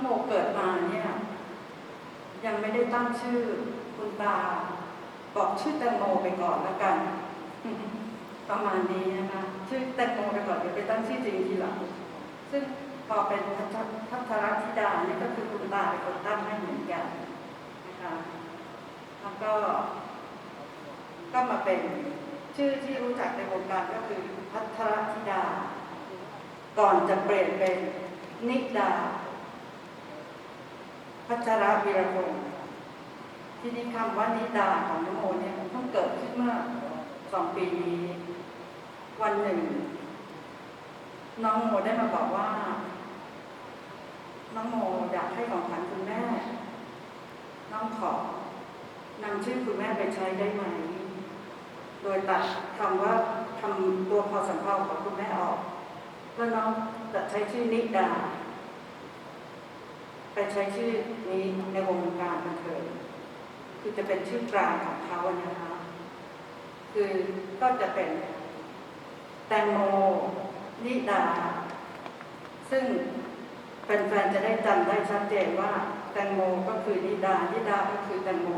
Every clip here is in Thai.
โมเกิดมาเนี่ย ยังไม่ได้ตั้งชื่อคุณตา บอกชื่อแตงโมไปก่อนแล้วกัน ประมาณนี้นะคะชื่อแตงโมไปก่อนเดี๋ยวไปตั้งชื่อจริงทีหลังซึ่งพอเป็นพัพัทรธิดาเนี่ยก็คือคุณตาเป็นคนตั้งให้เหมือนกันนะคะแล้วก็ ก็มาเป็นชื่อที่รู้จักในวงการก็คือพัทรธิดา ก่อนจะเปลี่ยนเป็นนิดา พัชรวีรพงศ์ที่นี่คำว่านิดาของนโมเนี่ยเพิ่งเกิดขึ้นเมื่อสองปีนี้ วันหนึ่ง น้องโมได้มาบอกว่า น้องโมอยากให้ของขวัญคุณแม่ น้องขอนำชื่อคุณแม่ไปใช้ได้ไหม โดยตัดคำว่าคำตัวพอสำเพาของคุณแม่ออก แล้วน้องจะใช้ชื่อนิดา ไปใช้ชื่อนี้ในวงการบันเทิงคือจะเป็นชื่อกลางของเขานะคะคือก็จะเป็นแตงโมนิดา ซึ่งแฟนๆจะได้จำได้ชัดเจนว่า แตงโมก็คือนิดานิดาก็คือแตงโม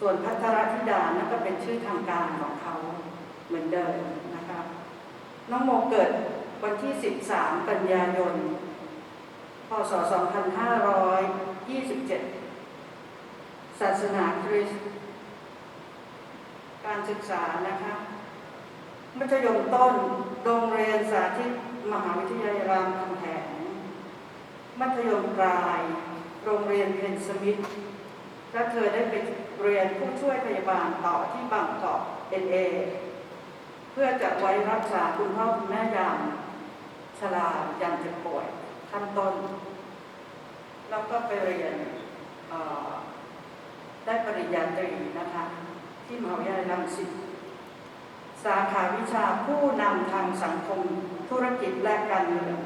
ส่วนพัทรธิดานั่นก็เป็นชื่อทางการของเขาเหมือนเดิมนะคะน้องโมเกิดวันที่ 13 กันยายน ศ 2527 ศาสนาคริสต์การศึกษานะคะมัธยมต้นโรงเรียนสาธิตมหาวิทยาลัยรามคำแหงมัธยมปลาย โรงเรียนเพนสมิธและเธอได้ไปเรียนผู้ช่วยพยาบาลต่อที่บางกอกเอ็นเอเพื่อจะไว้รักษาคุณพ่อคุณแม่ยามชรายังเจ็บป่วย ขั้นต้น แล้วก็ไปเรียนได้ปริญญาตรีนะคะ ที่มหาวิทยาลัยรังสิตสาขาวิชาผู้นำทางสังคมธุรกิจและการเมือง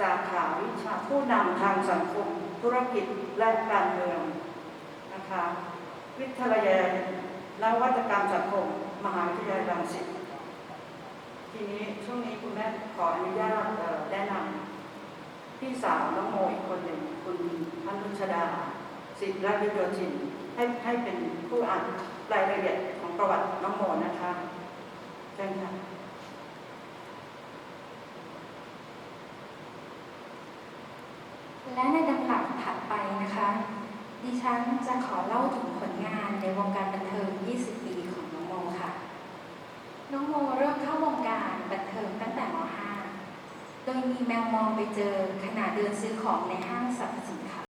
สาขาวิชาผู้นำทางสังคมธุรกิจและการเมืองนะคะวิทยาลัยนวัตกรรมสังคม มหาวิทยาลัยรังสิตทีนี้ช่วงนี้คุณแม่ขออนุญาตเอ่อแนะนำพี่ สาวน้องโมอีกคนหนึ่งคุณพันุชดาสิทธิรัตน์โยธินให้ให้เป็นผู้อ่านรายละเอียดของประวัติน้องโมนะคะเชิญค่ะและในลำดับถัดไปนะคะ ดิฉันจะขอเล่าถึงผลงานในวงการบันเทิง 20 ปีของน้องโมค่ะ น้องโมเริ่มเข้าวงการบันเทิงตั้งแต่ม .5 โดยมี แมวมองไปเจอขณะเดินซื้อของในห้างสรรพสินค้า